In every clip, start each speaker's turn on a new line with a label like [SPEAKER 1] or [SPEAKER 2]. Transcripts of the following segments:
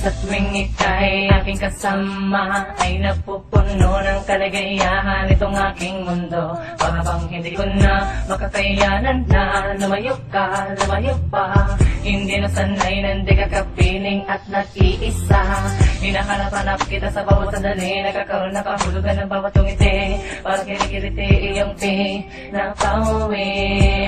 [SPEAKER 1] Sa tuwing ika'y aking kasama Ay napupuno ng kaligayahan Itong aking mundo. Para bang hindi ko na makakayanan na Lumayo ka, lumayo pa. Hindi na sanay na hindi ka kapiling at nag-iisa. Hinahanap-hanap kita sa bawat sandali Nagkakaroon na kahulugan ng bawat tungiti Para kinikiliti iyong pi na pauwi.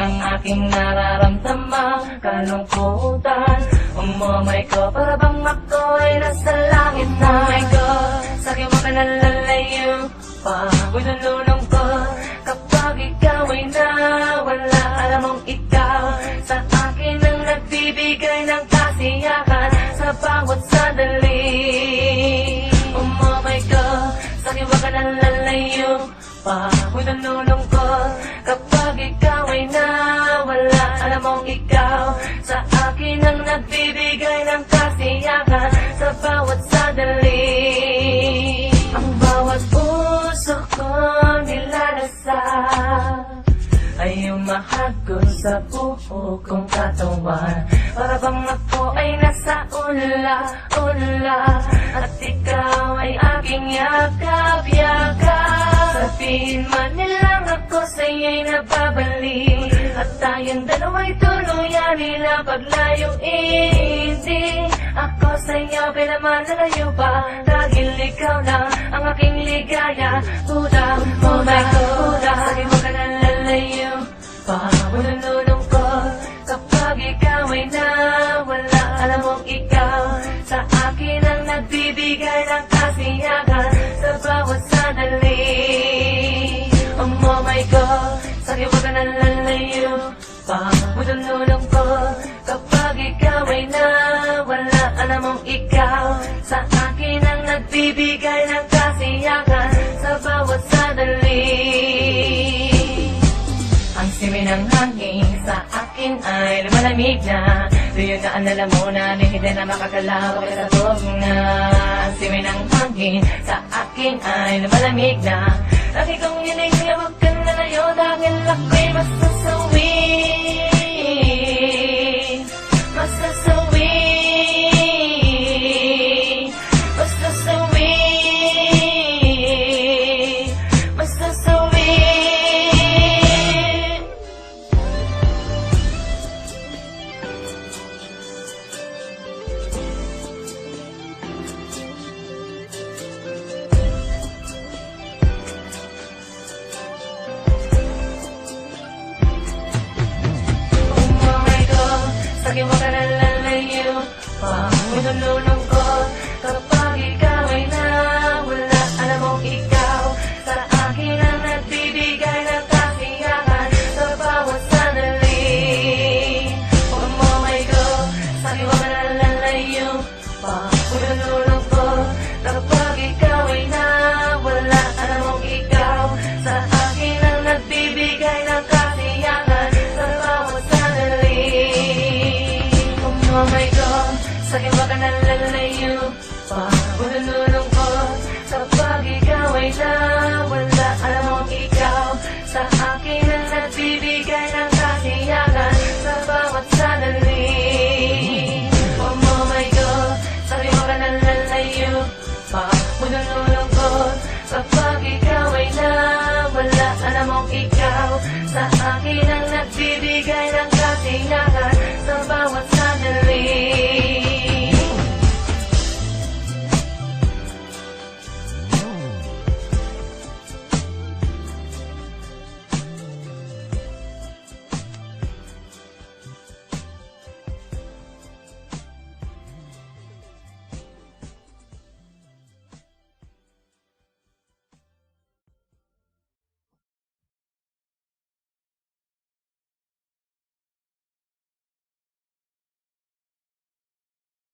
[SPEAKER 1] Ang aking nararamdaman kalungkutan Umamay ko para bang ako ay nasa langit na Oh my God, sa akin mo ka nalalayo pa Ako'y nalulong ko kapag ikaw ay nawala Alam mong ikaw sa akin ang nagbibigay ng kasiyahan Sa bawat sandali Oh my God, sa akin mo ka nalalayo pa Ako'y nalulong ko kapag ikaw ay nawala Alam mong ikaw nagbibigay ng kasiyahan Sa bawat sandali. Ang bawat puso ko nilalasal ay umahagod sa buo kong katawan. Para bang ako ay nasa ula, ula At ikaw ay aking yakap-yakap. Sabihin man nilang ako sa'yo'y nababalik At tayong dalawa'y tuluyan nila paglayo Hindi ako sa'yo pinaman nalayo pa Dahil ikaw lang ang aking ligaya oh my God, kuda Sabi mo ka nalalayo pa Manunulong ko ng hangin sa akin ay lumalamig na. Yun na alala mo na di hindi na makakalaw ka sa tog na. Ang simi ng hangin sa akin ay lumalamig na. Lagi kong yun huwag ka na layo dahil ako'y masasawi nalalayo pa Minululong ko God, sa akin ba ka nalalayo pa Bululong ko kapag ikaw ay nawala Alam mong ikaw sa akin ang nagbibigay ng kasiyahan. Sa bawat sandali Oh my God, sa akin ba ka nalalayo pa Bululong ko kapag ikaw ay nawala Alam mong ikaw sa akin ang nagbibigay ng kasiyahan